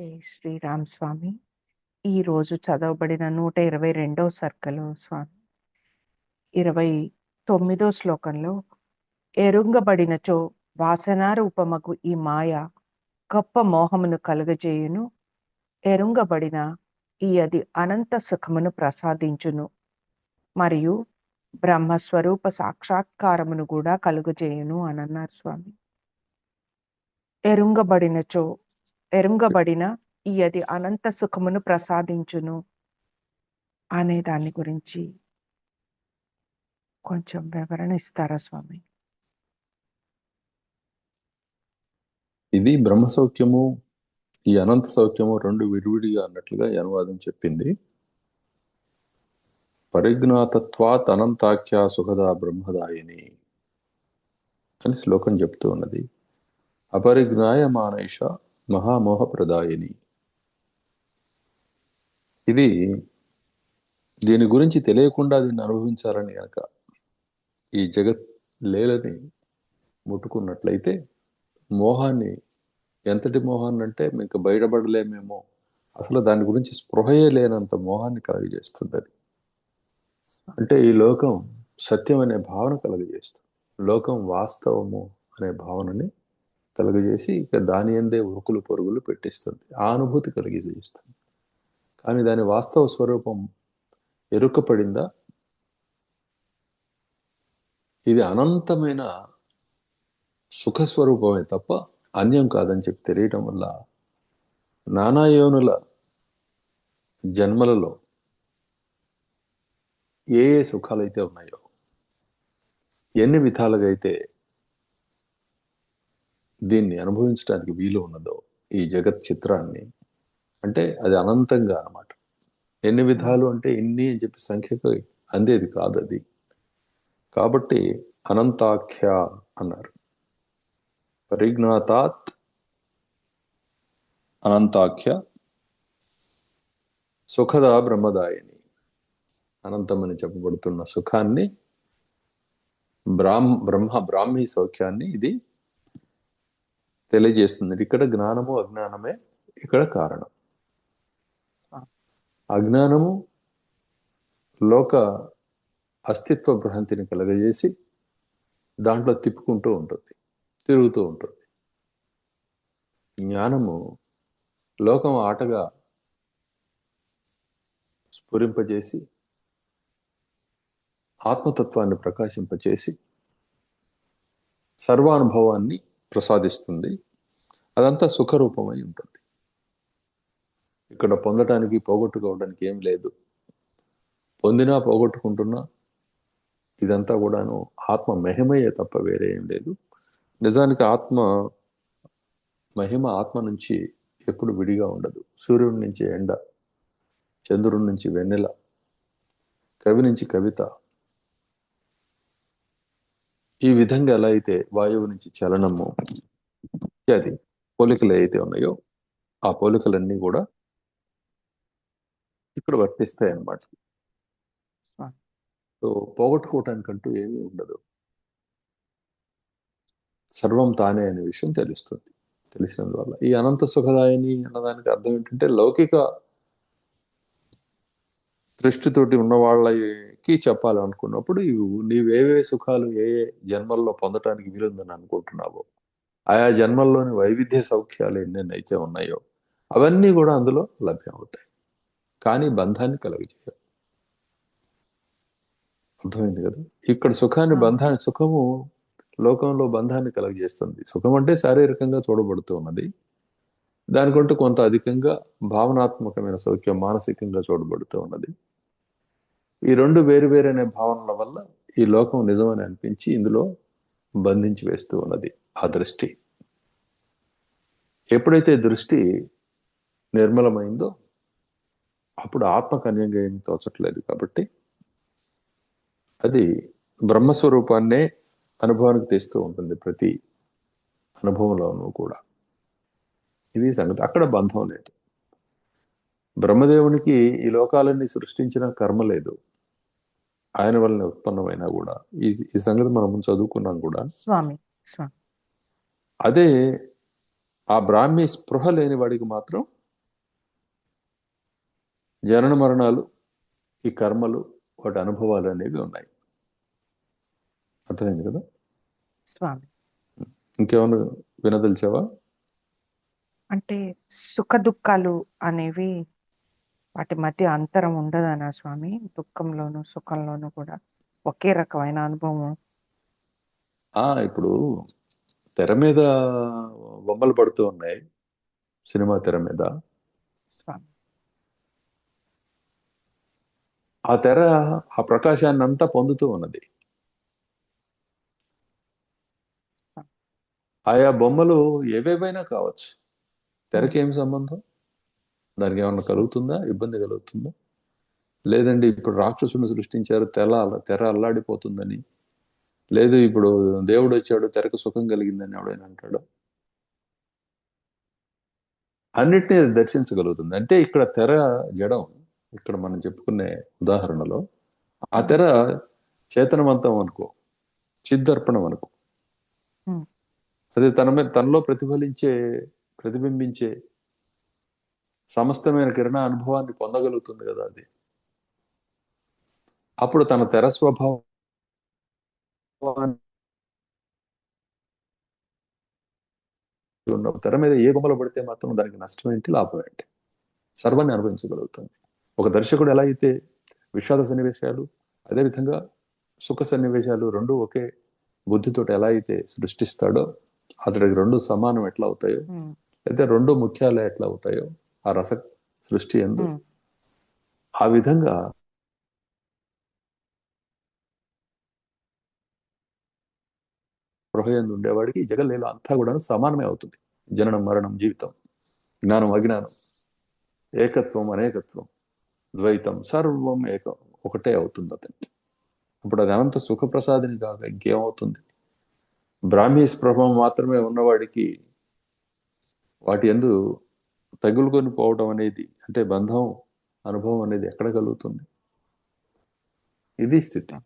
జై శ్రీరామ్ స్వామి. ఈరోజు చదవబడిన నూట ఇరవై రెండో సర్కలో స్వామి. ఇరవై తొమ్మిదో శ్లోకంలో ఎరుంగబడినచో వాసనారూపమగు ఈ మాయ గొప్ప మోహమును కలుగజేయును. ఎరుంగబడిన ఈ అది అనంత సుఖమును ప్రసాదించును. మరియు బ్రహ్మస్వరూప సాక్షాత్కారమును కూడా కలుగజేయును అని అన్నారు స్వామి. ఎరుంగబడినచో ఎరుంగబడిన ఈ అది అనంత సుఖమును ప్రసాదించును అనే దాని గురించి కొంచెం వివరణ ఇస్తారా స్వామి? ఇది బ్రహ్మ సౌఖ్యము ఈ అనంత సౌఖ్యము రెండు విడివిడిగా అన్నట్లుగా అనువాదం చెప్పింది. పరిజ్ఞాతత్వాత్ అనంతాఖ్య సుఖదా బ్రహ్మదాయిని అని శ్లోకం చెప్తూ ఉన్నది. అపరిజ్ఞాయ మానైష ప్రదాయిని ఇది దీని గురించి తెలియకుండా దీన్ని అనుభవించాలని కనుక ఈ జగత్ లేలని ముట్టుకున్నట్లయితే మోహాన్ని ఎంతటి మోహాన్ని అంటే మీకు బయటపడలేమేమో అసలు దాని గురించి స్పృహయే లేనంత మోహాన్ని కలగజేస్తుంది అది అంటే ఈ లోకం సత్యం అనే భావన కలుగజేస్తుంది. లోకం వాస్తవము అనే భావనని కలుగజేసి ఇక దాని అందే ఉరుకులు పొరుగులు పెట్టిస్తుంది. ఆ అనుభూతి కలిగజేస్తుంది. కానీ దాని వాస్తవ స్వరూపం ఎరుకపడిందా? ఇది అనంతమైన సుఖస్వరూపమే తప్ప అన్యం కాదని చెప్పి తెలియటం వల్ల నానాయోనుల జన్మలలో ఏ ఏ సుఖాలైతే ఉన్నాయో ఎన్ని విధాలుగా అయితే దీన్ని అనుభవించడానికి వీలు ఉన్నదో ఈ జగత్ చిత్రాన్ని అంటే అది అనంతంగా అనమాట ఎన్ని విధాలు అంటే ఎన్ని అని చెప్పి సంఖ్యకు అందేది కాదు అది. కాబట్టి అనంతాఖ్య అన్నారు. పరిజ్ఞాతాత్ అనంతాఖ్య సుఖద బ్రహ్మదాయని. అనంతమని చెప్పబడుతున్న సుఖాన్ని బ్రాహ్మ బ్రహ్మ బ్రాహ్మీ సౌఖ్యాన్ని ఇది తెలియజేస్తుంది. ఇక్కడ జ్ఞానము అజ్ఞానమే ఇక్కడ కారణం. అజ్ఞానము లోక అస్తిత్వ భ్రాంతిని కలగజేసి దాంట్లో తిప్పుకుంటూ ఉంటుంది తిరుగుతూ ఉంటుంది. జ్ఞానము లోకం ఆటగా స్ఫురింపజేసి ఆత్మతత్వాన్ని ప్రకాశింపచేసి సర్వానుభవాన్ని ప్రసాదిస్తుంది. అదంతా సుఖరూపమై ఉంటుంది. ఇక్కడ పొందటానికి పోగొట్టుకోవడానికి ఏం లేదు. పొందినా పోగొట్టుకుంటున్నా ఇదంతా కూడాను ఆత్మ మహిమయే తప్ప వేరే ఏం లేదు. నిజానికి ఆత్మ మహిమ ఆత్మ నుంచి ఎప్పుడు విడిగా ఉండదు. సూర్యుడి నుంచి ఎండ చంద్రుడి నుంచి వెన్నెల కవి నుంచి కవిత ఈ విధంగా ఎలా అయితే వాయువు నుంచి చలనము ఇత్యాది పోలికలు అయితే ఉన్నాయో ఆ పోలికలన్నీ కూడా ఇక్కడ వర్తిస్తాయి అన్నమాట సో పోగొట్టుకోవటానికంటూ ఏమీ ఉండదు. సర్వం తానే అనే విషయం తెలుస్తుంది. తెలిసినందువల్ల ఈ అనంత సుఖదాయని అన్నదానికి అర్థం ఏంటంటే లౌకిక దృష్టితోటి ఉన్న వాళ్ళకి చెప్పాలనుకున్నప్పుడు ఇవి నీవేవే సుఖాలు ఏ ఏ జన్మల్లో పొందటానికి వీలుందని అనుకుంటున్నావో ఆయా జన్మల్లోని వైవిధ్య సౌఖ్యాలు ఎన్నెన్నైతే ఉన్నాయో అవన్నీ కూడా అందులో లభ్యం అవుతాయి కానీ బంధాన్ని కలుగజేయవు అర్థమైంది కదా? ఇక్కడ సుఖాన్ని బంధాన్ని సుఖము లోకంలో బంధాన్ని కలుగజేస్తుంది. సుఖం అంటే శారీరకంగా చూడబడుతూ ఉన్నది. దానికంటూ కొంత అధికంగా భావనాత్మకమైన సౌఖ్యం మానసికంగా చూడబడుతూ ఉన్నది. ఈ రెండు వేరు వేరనే భావనల వల్ల ఈ లోకం నిజమని అనిపించి ఇందులో బంధించి వేస్తూ ఉన్నది ఆ దృష్టి. ఎప్పుడైతే దృష్టి నిర్మలమైందో అప్పుడు ఆత్మకన్యంగా ఏమి తోచట్లేదు కాబట్టి అది బ్రహ్మస్వరూపాన్నే అనుభవానికి తెస్తూ ఉంటుంది ప్రతి అనుభవంలోనూ కూడా. ఇది సంగతి. అక్కడ బంధం లేదు. బ్రహ్మదేవునికి ఈ లోకాలన్నీ సృష్టించిన కర్మ లేదు. ఆయన వల్లనే ఉత్పన్నమైనా కూడా ఈ ఈ సంగతి మనం చదువుకున్నాం కూడా. స్వామి స్వామి. అదే ఆ బ్రాహ్మీ స్పృహ లేని వాడికి మాత్రం జనన మరణాలు ఈ కర్మలు వాటి అనుభవాలు అనేవి ఉన్నాయి. అర్థమైంది కదా? స్వామి. ఇంకేమైనా వినదలిచావా? అంటే సుఖ దుఃఖాలు అనేవి వాటి మధ్య అంతరం ఉండదనా స్వామి? దుఃఖంలోను సుఖంలోను కూడా. ఒకే రకమైన అనుభవం ఆ ఇప్పుడు తెర మీద బొమ్మలు పడుతూ ఉన్నాయి. సినిమా తెర మీద. ఆ తెర ఆ ప్రకాశాన్ని అంతా పొందుతూ ఉన్నది. ఆయా బొమ్మలు ఏవేవైనా కావచ్చు. తెరకి ఏం సంబంధం? దానికి ఏమన్నా కలుగుతుందా? ఇబ్బంది కలుగుతుందా? లేదండి ఇప్పుడు రాక్షసుని సృష్టించారు తెర తెర అల్లాడిపోతుందని. లేదు ఇప్పుడు దేవుడు వచ్చాడు తెరకు సుఖం కలిగిందని ఎవడైనా అంటాడు? అన్నిటినీ దర్శించగలుగుతుంది. అంటే ఇక్కడ తెర జడం ఇక్కడ మనం చెప్పుకునే ఉదాహరణలో ఆ తెర చేతనవంతం అనుకో చిద్దర్పణం అనుకో. అది తన మీద తనలో ప్రతిఫలించే ప్రతిబింబించే సమస్తమైన కిరణ అనుభవాన్ని పొందగలుగుతుంది కదా అది. అప్పుడు తన తెర ఉన్న తెర మీద ఏ బొమ్మలు పడితే మాత్రం దానికి నష్టం ఏంటి లాభం ఏంటి? సర్వాన్ని అనుభవించగలుగుతుంది. ఒక దర్శకుడు ఎలా అయితే విషాద సన్నివేశాలు అదేవిధంగా సుఖ సన్నివేశాలు రెండు ఒకే బుద్ధితోటి ఎలా అయితే సృష్టిస్తాడో అతడికి రెండు సమానం ఎట్లా అవుతాయో అయితే రెండు ముఖ్యాలు ఎట్లా అవుతాయో ఆ రస సృష్టి ఎందు ఆ విధంగా గృహయందు ఉండేవాడికి ఈ జగల్లీల అంతా కూడా సమానమే అవుతుంది. జననం మరణం జీవితం జ్ఞానం అజ్ఞానం ఏకత్వం అనేకత్వం ద్వైతం సర్వం ఏకం ఒకటే అవుతుంది అతనికి. ఇప్పుడు అది అనంత సుఖప్రసాదిని కాక ఇంకేమవుతుంది? బ్రాహ్మీ స్ప్రభం మాత్రమే ఉన్నవాడికి వాటి ఎందు తగులుకొని పోవడం అనేది అంటే బంధం అనుభవం అనేది ఎక్కడ కలుగుతుంది? ఇది స్థితి.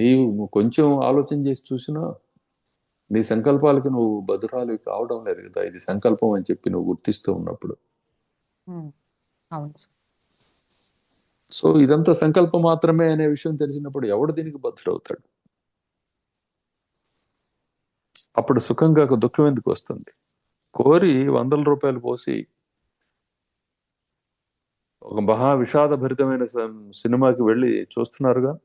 నీవు కొంచెం ఆలోచన చేసి చూసినా నీ సంకల్పాలకి నువ్వు బదురాలు కావడం లేదు కదా. ఇది సంకల్పం అని చెప్పి నువ్వు గుర్తిస్తూ ఉన్నప్పుడు. సో ఇదంతా సంకల్పం మాత్రమే అనే విషయం తెలిసినప్పుడు ఎవడు దీనికి బద్ధుడవుతాడు? అప్పుడు సుఖంగా దుఃఖం ఎందుకు వస్తుంది? కోరి వందల రూపాయలు పోసి ఒక మహా విషాదభరితమైన సినిమాకి వెళ్ళి చూస్తున్నారుగా?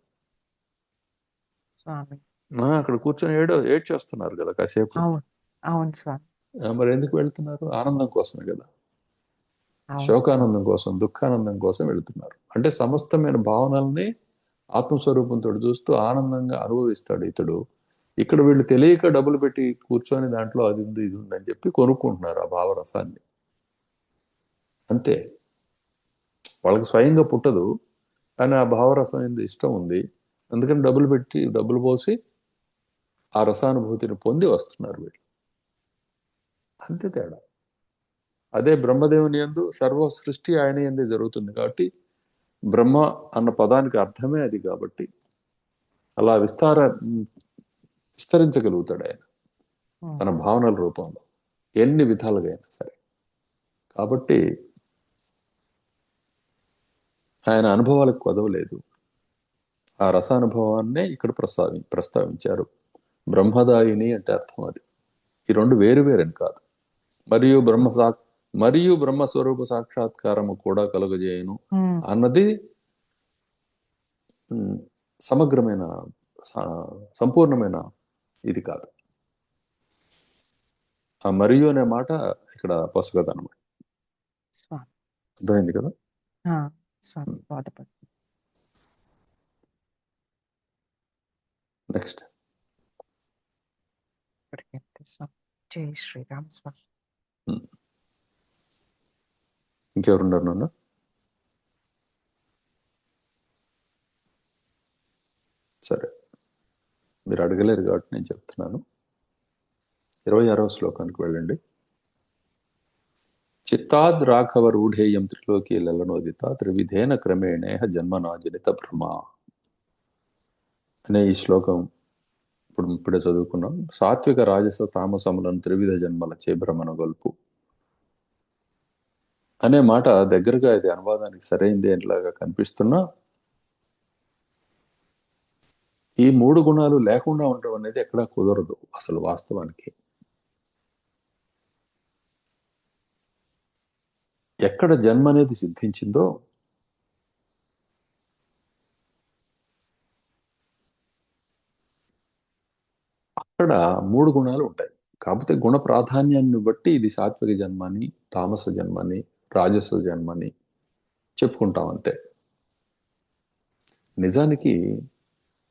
అక్కడ కూర్చొని ఏడో ఏడ్చేస్తున్నారు కదా కాసేపు. మరి ఎందుకు వెళ్తున్నారు? ఆనందం కోసమే కదా. శోకానందం కోసం దుఃఖానందం కోసం వెళుతున్నారు. అంటే సమస్తమైన భావనల్ని ఆత్మస్వరూపంతో చూస్తూ ఆనందంగా అనుభవిస్తాడు ఇతడు. ఇక్కడ వీళ్ళు తెలియక డబ్బులు పెట్టి కూర్చొని దాంట్లో అది ఉంది ఇది ఉంది అని చెప్పి కొనుక్కుంటున్నారు ఆ భావరసాన్ని. అంతే. వాళ్ళకి స్వయంగా పుట్టదు కానీ ఆ భావరసం ఎందు ఇష్టం ఉంది. అందుకని డబ్బులు పెట్టి డబ్బులు పోసి ఆ రసానుభూతిని పొంది వస్తున్నారు వీళ్ళు. అంతే తేడా. అదే బ్రహ్మదేవుని యందు సర్వ సృష్టి ఆయన ఎందే జరుగుతుంది కాబట్టి బ్రహ్మ అన్న పదానికి అర్థమే అది కాబట్టి. అలా విస్తార విస్తరించగలుగుతాడు ఆయన. తన భావనల రూపంలో. ఎన్ని విధాలుగా అయినా సరే. కాబట్టి ఆయన అనుభవాలకు కొదవలేదు ఆ రసానుభవాన్నే ఇక్కడ ప్రస్తావి ప్రస్తావించారు. బ్రహ్మదాయిని అంటే అర్థం అది. ఈ రెండు వేరు వేరని కాదు. మరియు బ్రహ్మ సాక్ మరియు బ్రహ్మస్వరూప సాక్షాత్కారము కూడా కలుగజేయును. అన్నది సమగ్రమైన సంపూర్ణమైన ఇది కాదు. ఆ మరియు అనే మాట ఇక్కడ పసుగదు అనమాట అర్థమైంది కదా? నెక్స్ట్. జై శ్రీరామ్ స్వామి. ఇంకెవరున్నారు నాన్న? సరే. మీరు అడగలేరు కాబట్టి నేను చెప్తున్నాను. ఇరవై ఆరవ శ్లోకానికి వెళ్ళండి. చిత్తాద్ రాఘవ రూఢేయం త్రిలోకి లలనోదిత త్రివిధేన క్రమేణేహ జన్మనా జనిత భ్రమ అనే ఈ శ్లోకం ఇప్పుడు ఇప్పుడే చదువుకున్నాం. సాత్విక రాజస తామసములను త్రివిధ జన్మల చే భ్రమణ గొల్పు అనే మాట దగ్గరగా ఇది అనువాదానికి సరైంది అనేలాగా కనిపిస్తున్నా. ఈ మూడు గుణాలు లేకుండా ఉండడం అనేది ఎక్కడా కుదరదు అసలు వాస్తవానికి. ఎక్కడ జన్మ అనేది సిద్ధించిందో అక్కడ మూడు గుణాలు ఉంటాయి. కాకపోతే గుణ ప్రాధాన్యాన్ని బట్టి ఇది సాత్విక జన్మని తామస జన్మని రాజస జన్మని చెప్పుకుంటాం అంతే. నిజానికి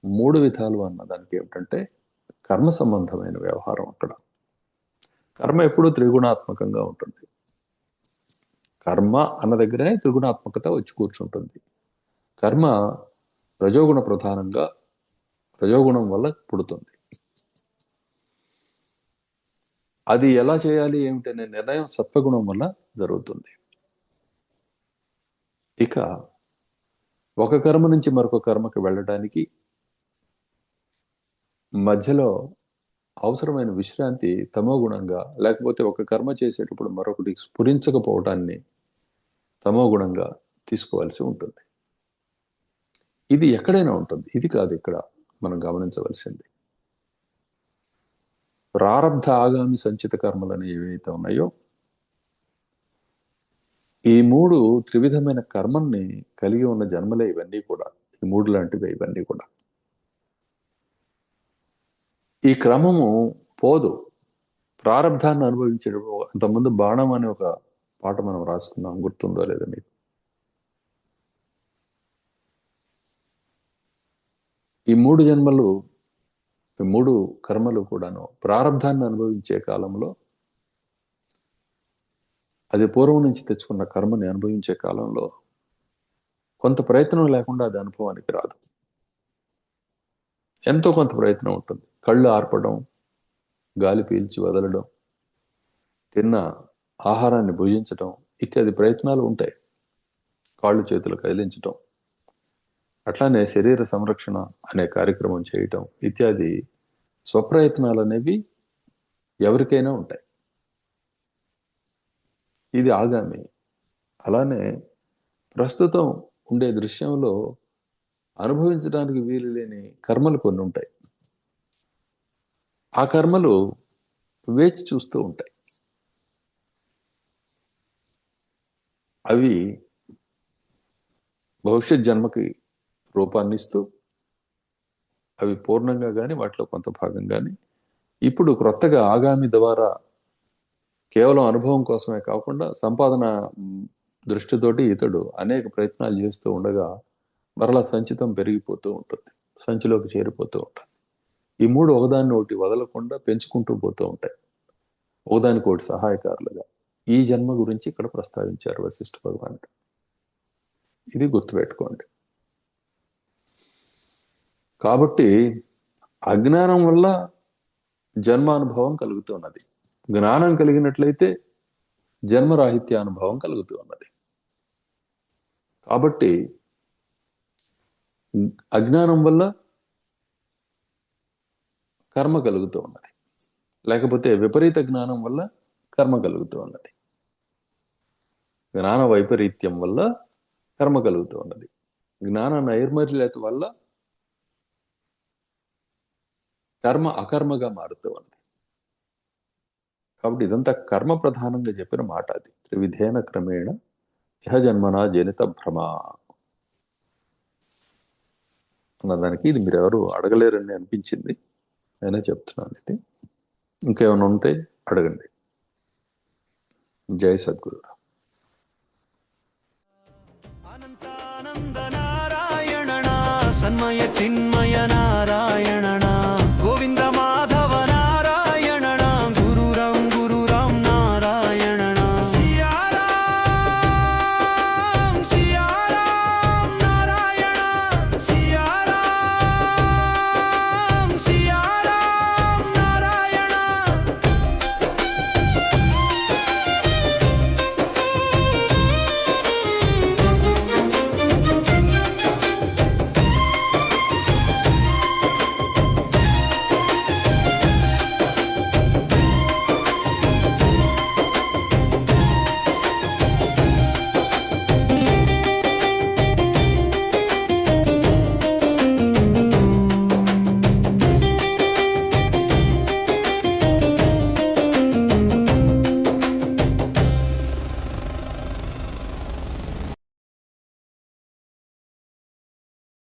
మూడు విధాలు అన్న దానికి ఏమిటంటే కర్మ సంబంధమైన వ్యవహారం అక్కడ. కర్మ ఎప్పుడూ త్రిగుణాత్మకంగా ఉంటుంది. కర్మ అన్న దగ్గరనే త్రిగుణాత్మకత వచ్చి కూర్చుంటుంది. కర్మ రజోగుణ ప్రధానంగా రజోగుణం వల్ల పుడుతుంది. అది ఎలా చేయాలి ఏమిటనే నిర్ణయం సత్వగుణం వల్ల జరుగుతుంది. ఇక ఒక కర్మ నుంచి మరొక కర్మకి వెళ్ళడానికి మధ్యలో అవసరమైన విశ్రాంతి తమో గుణంగా లేకపోతే ఒక కర్మ చేసేటప్పుడు మరొకటి స్ఫురించకపోవటాన్ని తమో గుణంగా తీసుకోవాల్సి ఉంటుంది. ఇది ఎక్కడైనా ఉంటుంది. ఇది కాదు ఇక్కడ మనం గమనించవలసింది. ప్రారంధ ఆగామి సంచిత కర్మలు ఏవైతే ఉన్నాయో ఈ మూడు త్రివిధమైన కర్మల్ని కలిగి ఉన్న జన్మలే ఇవన్నీ కూడా. ఈ మూడు లాంటివి ఇవన్నీ కూడా. ఈ క్రమము పోదు. ప్రారంధాన్ని అనుభవించేటప్పుడు అంతకుముందు బాణం అనే ఒక పాట మనం రాసుకున్నాం గుర్తుందో లేదో మీకు? ఈ మూడు జన్మలు ఈ మూడు కర్మలు కూడాను ప్రారంధాన్ని అనుభవించే కాలంలో అది పూర్వం నుంచి తెచ్చుకున్న కర్మని అనుభవించే కాలంలో కొంత ప్రయత్నం లేకుండా అది అనుభవానికి రాదు. ఎంతో కొంత ప్రయత్నం ఉంటుంది. కళ్ళు ఆర్పడం గాలి పీల్చి వదలడం తిన్న ఆహారాన్ని భుజించడం ఇత్యాది ప్రయత్నాలు ఉంటాయి. కాళ్ళు చేతులు కదిలించటం అట్లానే శరీర సంరక్షణ అనే కార్యక్రమం చేయటం ఇత్యాది స్వప్రయత్నాలు అనేవి ఎవరికైనా ఉంటాయి. ఇది ఆగామి. అలానే ప్రస్తుతం ఉండే దృశ్యంలో అనుభవించడానికి వీలు లేని కర్మలు కొన్ని ఉంటాయి. ఆ కర్మలు వేచి చూస్తూ ఉంటాయి. అవి భవిష్యత్ జన్మకి రూపాన్ని ఇస్తూ అవి పూర్ణంగా కానీ వాటిలో కొంత భాగం కానీ ఇప్పుడు క్రొత్తగా ఆగామి ద్వారా కేవలం అనుభవం కోసమే కాకుండా సంపాదన దృష్టితోటి ఇతడు అనేక ప్రయత్నాలు చేస్తూ ఉండగా మరలా సంచితం పెరిగిపోతూ ఉంటుంది సంచిలోకి చేరిపోతూ ఉంటుంది. ఈ మూడు ఒకదాన్ని ఒకటి వదలకుండా పెంచుకుంటూ పోతూ ఉంటాయి. ఒకదానికోటి సహాయకారులుగా. ఈ జన్మ గురించి ఇక్కడ ప్రస్తావించారు వశిష్ఠ భగవానుడు. ఇది గుర్తుపెట్టుకోండి. కాబట్టి అజ్ఞానం వల్ల జన్మానుభవం కలుగుతున్నది. జ్ఞానం కలిగినట్లయితే జన్మరాహిత్య అనుభవం కలుగుతూ ఉన్నది కాబట్టి అజ్ఞానం వల్ల కర్మ కలుగుతూ ఉన్నది. లేకపోతే విపరీత జ్ఞానం వల్ల కర్మ కలుగుతూ ఉన్నది. జ్ఞాన వైపరీత్యం వల్ల కర్మ కలుగుతూ ఉన్నది. జ్ఞాన నైర్మల్యత వల్ల కర్మ అకర్మగా మారుతూ ఉన్నది. కాబట్టి ఇదంతా కర్మ ప్రధానంగా చెప్పిన మాట అది. త్రివిధేన క్రమేణ ఇహ జన్మన జనిత భ్రమ. అన్నదానికి ఇది మీరు ఎవరు అడగలేరని అనిపించింది. అయినా చెప్తున్నాను ఇది. ఇంకేమైనా ఉంటే అడగండి. జై సద్గురు. అనంతానంద నారాయణ సన్మయ చిన్మయ నారాయణ